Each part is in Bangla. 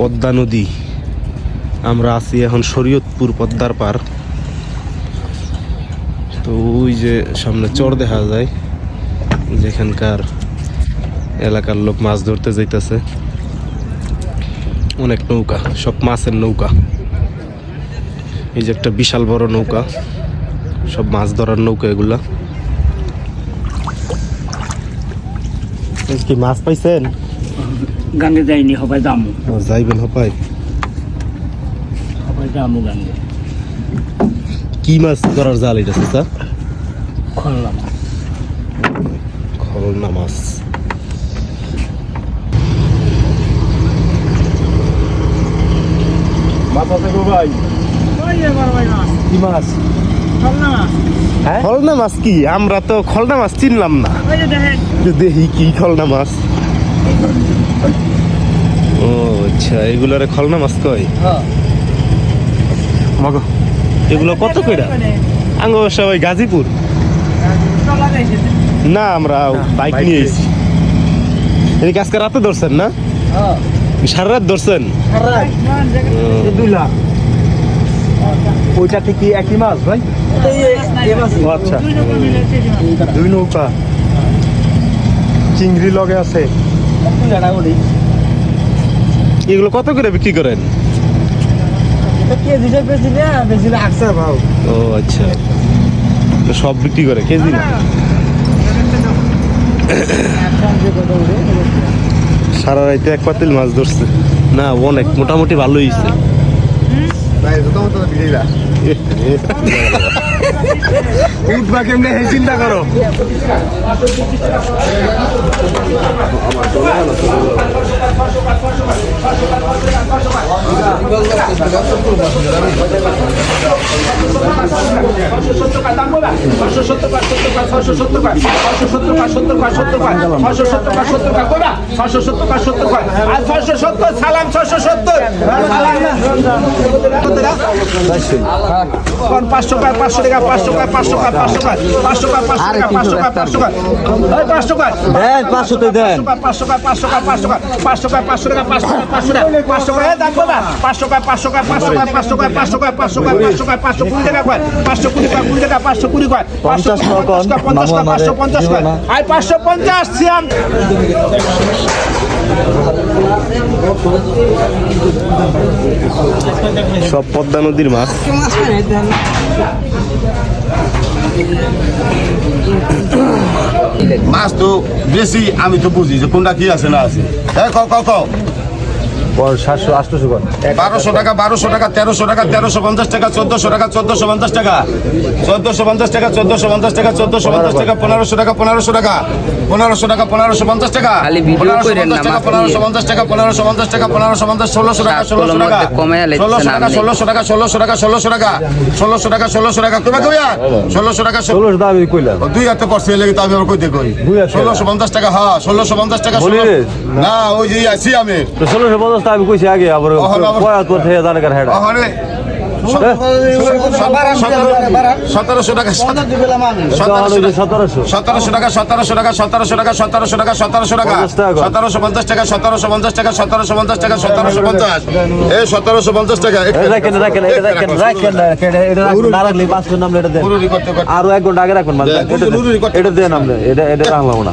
পদ্মা নদী। আমরা আছি এখন শরীয়তপুর পদ্মার পার তো ওই যে সামনে চর দেখা যায়, যেখানকার এলাকার লোক মাছ ধরতে যাইতেছে। অনেক নৌকা, সব মাছের নৌকা। এই যে একটা বিশাল বড় নৌকা, সব মাছ ধরার নৌকা এগুলা। কি মাছ পাইছেন? গাঙ্গে যাইনি সবাই যামু। যাইবেন হপাই সবাই। যামু গাঙ্গে কি মাছ ধরার জাল এটা স্যার খনলাম খলনা মাছ। মাছ আছে গো ভাই। কি মাছ? হ্যাঁ? খলনা মাছ কি? আমরা তো খলনা মাছ চিনলাম না। দেখি কি খলনা মাছ। ও আচ্ছা এগুলারে খলনা মাছ কয়? মগো এগুলো কত কইরা? আঙ্গ সবাই গাজীপুর? না আমরা বাইক বাইক নিয়ে এসেছি। এদিকে আজকে রাতে ধরছেন না? সারা রাত ধরছেন? দুই লাখ। ওইটা থেকে একই মাছ ভাই? আচ্ছা। দুই নৌকা। চিংড়ি লগে আছে। এগুলো কত করে বিক্রি করেন? ও আচ্ছা। সব বিক্রি করে কেজি না? সারা রাইতে এক পাতিল মাছ ধরছে। না অনেক মোটামুটি ভালোই হয়েছে উঠবা কেমনে হে চিন্তা করো। সালাম ছশো সত্তর। পাঁচশো টাকা পাঁচশো টাকা পাঁচশো টাকা পাঁচশো টাকা পাঁচশো টাকা পাঁচশো টাকা পাঁচশো টাকা পাঁচশো টাকা পাঁচশো টাকা পাঁচশো টাকা দেন পাঁচশো দেন পাঁচশো টাকা পাঁচশো টাকা পাঁচশো টাকা পাঁচশো টাকা পাঁচশো টাকা পাঁচশো টাকা পাঁচশো টাকা পাঁচশো টাকা পাঁচশো টাকা পাঁচশো টাকা পাঁচশো টাকা পাঁচশো টাকা পাঁচশো টাকা পাঁচশো টাকা পাঁচশো টাকা পাঁচশো কুড়ি টাকা কয় পাঁচশো কুড়ি টাকা কুড়ি টাকা পাঁচশো কুড়ি কয় পঞ্চাশ টাকা পঞ্চাশ টাকা পাঁচশো পঞ্চাশ কয় আর পাঁচশো পঞ্চাশ সিয়াম সব পদ্মা নদীর মাছ। মাছ তো বেশি আমি তো বুঝি যে কোনটা কি আছে না আছে। হ্যাঁ ক কও। সাতশো আটশো কর। বারোশো টাকা বারোশো টাকা তেরোশো টাকা তেরোশো পঞ্চাশ টাকা চোদ্দশো টাকা চোদ্দশো পঞ্চাশ টাকা। চোদ্দশো পঞ্চাশ টাকা চোদ্দশো পঞ্চাশ টাকা চোদ্দশো পঞ্চাশ টাকা পনেরোশো টাকা পনেরোশো টাকা পনেরোশো টাকা পনেরোশো পঞ্চাশ টাকা পনেরোশো পঞ্চাশ টাকা পনেরোশো পঞ্চাশ টাকা পনেরোশো পঞ্চাশ টাকা পনেরোশো পঞ্চাশ ষোলোশো টাকা ষোলোশো টাকা ষোলোশো টাকা ষোলোশো টাকা ষোলোশো টাকা ষোলোশো টাকা ষোলোশো টাকা ষোলোশো টাকা কবে ষোলোশো টাকা ষোলো ষোলোশো কইলাম। দুই হাতে করছে লেগে তো আমি আর কই। হাতে? ষোলোশো পঞ্চাশ টাকা হ্যাঁ ষোলোশো পঞ্চাশ টাকা না ওই যে আছি আমি। ষোলোশো পঞ্চাশ আমি কইছে আগে আবার কয়াত করতে জানে কার। হেডা সতেরোশো টাকা আরও এক ঘণ্টা আগে রাখুন এটা দেন আমরা এটা এটা রাখলাম না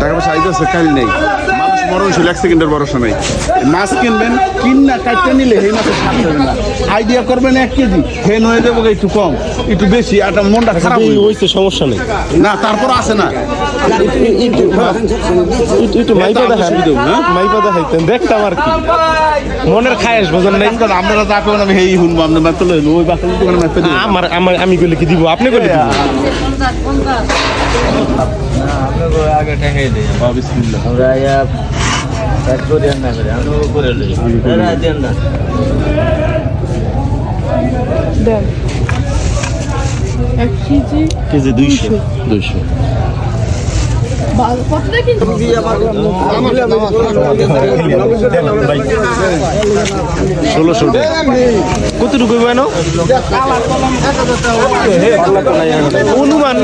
টাকা পয়সা আইতেছে কাল নেই। মানুষ হয়েছিল এক সেকেন্ডের ভরসা নাই। মাছ কিনবেন কিন না কাটতে নিলে সেই মাছের স্বাদ হবে না। আইডিয়া করবেন এক কেজি ফেন হয়ে যাব একটু কম একটু বেশি আর মনটা খারাপ হয়ে। হয়েছে সমস্যা নেই। না তারপর আছে না। একটু- একটু মাইপা দেখান। মাইপা দেখাইতেন দেখতাম আর কি। মনের খায়েস বোঝেন নাই? কারণ আপনারা যা পেবেন আমি সেই শুনব আপনার ওই বাচ্চা দোকানে আমার আমার আমি গেলে কি দিব। আপনি গেলে আগে ঠেঙে দিই বা বিসমিল্লাহ ওরা ইয়া প্যাক করে না করে আমি উপরে লই এরা দেন না দেন এক কেজি কেজি দুইশো দুইশো ষোলোশো কতটুকু কেন অনুমান।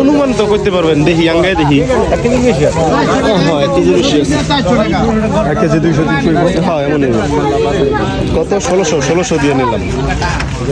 অনুমান তো করতে পারবেন। দেখি, আঙ্গায় দেখি। এক কেজি। দুইশো তিনশো। হ্যাঁ কত? ষোলোশো ষোলোশো দিয়ে নিলাম।